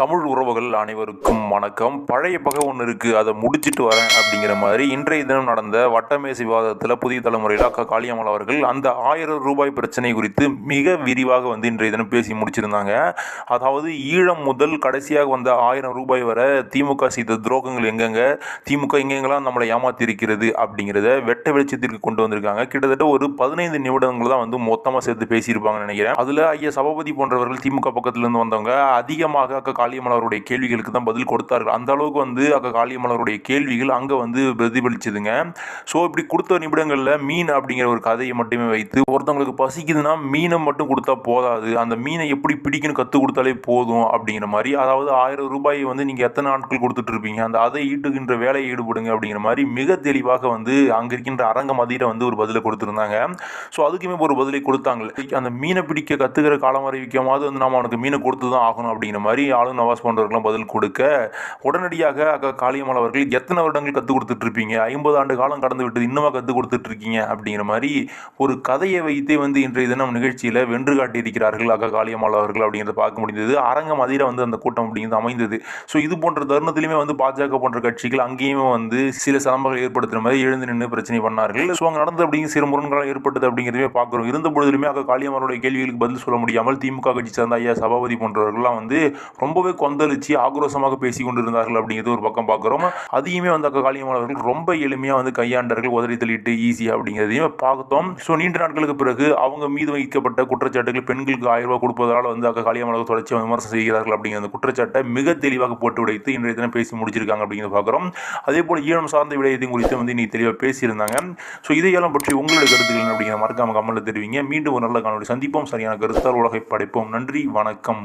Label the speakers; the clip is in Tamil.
Speaker 1: தமிழ் உறவுகள் அனைவருக்கும் வணக்கம். பழைய பகை ஒன்று இருக்குது அதை முடிச்சிட்டு வரேன் அப்படிங்கிற மாதிரி இன்றைய தினம் நடந்த வட்டமேசை விவாதத்தில் புதிய தலைமுறையில் அக்கா காளியம்மாள் அவர்கள் அந்த ஆயிரம் ரூபாய் பிரச்சனை குறித்து மிக விரிவாக வந்து இன்றைய தினம் பேசி முடிச்சிருந்தாங்க. அதாவது ஈழம் முதல் கடைசியாக வந்த ஆயிரம் ரூபாய் வரை திமுக செய்த துரோகங்கள் எங்கெங்க? திமுக எங்கெங்கெல்லாம் நம்மளை ஏமாத்திருக்கிறது அப்படிங்கிறத வெட்ட வெளிச்சத்திற்கு கொண்டு வந்திருக்காங்க. கிட்டத்தட்ட ஒரு பதினைந்து நிமிடங்கள் தான் வந்து மொத்தமாக சேர்த்து பேசியிருப்பாங்கன்னு நினைக்கிறேன். அதில் ஐயா சபாபதி போன்றவர்கள் திமுக பக்கத்துலேருந்து வந்தவங்க அதிகமாக அக்கா காளியமலருடைய கேள்விகளுக்கு தான் பதில் கொடுத்தார்கள். அந்த அளவுக்கு வந்து அக்கா காளியம்மலருடைய கேள்விகள் அங்கே வந்து பிரதிபலிச்சதுங்க. ஸோ இப்படி கொடுத்த நிமிடங்களில் மீன் அப்படிங்கிற ஒரு கதையை மட்டுமே வைத்து ஒருத்தவங்களுக்கு பசிக்குதுன்னா மீனை மட்டும் கொடுத்தா போதாது. அந்த மீனை எப்படி பிடிக்கணும் கற்றுக் கொடுத்தாலே போதும் அப்படிங்கிற மாதிரி. அதாவது ஆயிரம் ரூபாயை வந்து நீங்கள் எத்தனை நாட்கள் கொடுத்துட்டு இருப்பீங்க? அந்த அதை ஈட்டுகின்ற வேலையை ஈடுபடுங்க அப்படிங்கிற மாதிரி மிக தெளிவாக வந்து அங்கே இருக்கின்ற அரங்க மதியில் வந்து ஒரு பதிலை கொடுத்துருந்தாங்க. ஸோ அதுக்குமே ஒரு பதிலை கொடுத்தாங்க. அந்த மீனை பிடிக்க கற்றுக்கிற காலம் அறிவிக்கமாவது வந்து நம்ம அவனுக்கு மீனை கொடுத்து தான் ஆகணும் அப்படிங்கிற மாதிரி ஆளுநர் நவாஸ் போன்றவர்களும் பதில் கொடுக்க உடனடியாக அக்கா காளியம்மாள் அவர்கள் எத்தனை வருடங்கள் கற்றுக் கொடுத்துட்டு இருப்பீங்க ஐம்பது ஆண்டு காலம் கடந்து விட்டது இன்னுமா கற்றுக் கொடுத்துட்டு இருக்கீங்க அப்படிங்கிற மாதிரி ஒரு கதையை வைத்தே வந்து இன்றைய தினம் நிகழ்ச்சியில் வென்று காட்டியிருக்கிறார்கள் அக்கா காளியம்மாள் அவர்கள் அப்படிங்கிறத பார்க்க முடிந்தது. அரங்கம் அதிர வந்து அந்த கூட்டம் அப்படிங்கிறது அமைந்தது. ஸோ இது போன்ற தருணத்திலுமே வந்து பாஜக போன்ற கட்சிகள் அங்கேயுமே வந்து சில சிலம்பங்கள் ஏற்படுத்துகிற மாதிரி எழுந்து நின்று பிரச்சனை பண்ணார்கள். ஸோ அங்கே நடந்தது அப்படிங்கிற சில முரண்களாக ஏற்பட்டது அப்படிங்கிறதுமே பார்க்குறோம். இருந்த பொழுதுமே அக்கா காளியம்மாளுடைய கேள்விகளுக்கு பதில் சொல்ல முடியாமல் திமுக கட்சி சேர்ந்த ஐயா சபாபதி போன்றவர்கள்லாம் வந்து ரொம்பவே கொந்தளிச்சு ஆக்ரோஷமாக பேசி கொண்டிருந்தார்கள் அப்படிங்கிறது ஒரு பக்கம் பார்க்குறோம். அதையுமே வந்து அக்கா காளியம்மாள் ரொம்ப எளிமையாக வந்து கையாண்டார்கள் உதறி தள்ளிட்டு ஈஸியாக அப்படிங்கிறதையும் பார்த்தோம். ஸோ நீண்ட நாட்களுக்கு பிறகு அவங்க மீது வைக்கப்பட்ட குற்றச்சாட்டுகள் பெண்களுக்கு ஆயிரம் ரூபாய் கொடுப்பதால் வந்து அக்கா காளியம்மாள் தொடர்ச்சி விமர்சனம் செய்கிறார்கள் அப்படிங்கிற அந்த குற்றச்சாட்டை மிக தெளிவாக போட்டு உடைத்து இன்றைய தினம் பேசி முடிச்சிருக்காங்க அப்படிங்கிறத பார்க்குறோம். அதே போல் ஈழம் சார்ந்த விடயத்தையும் குறித்து வந்து இன்னைக்கு தெளிவாக பேசியிருந்தாங்க. ஸோ இதையெல்லாம் பற்றி உங்களுடைய கருத்துக்கள் அப்படிங்கிற மறக்காம கம்மலில் தெரிவிங்க. மீண்டும் ஒரு நல்ல காணொலி சந்திப்போம். சரியான கருத்தால் உலகை படைப்போம். நன்றி வணக்கம்.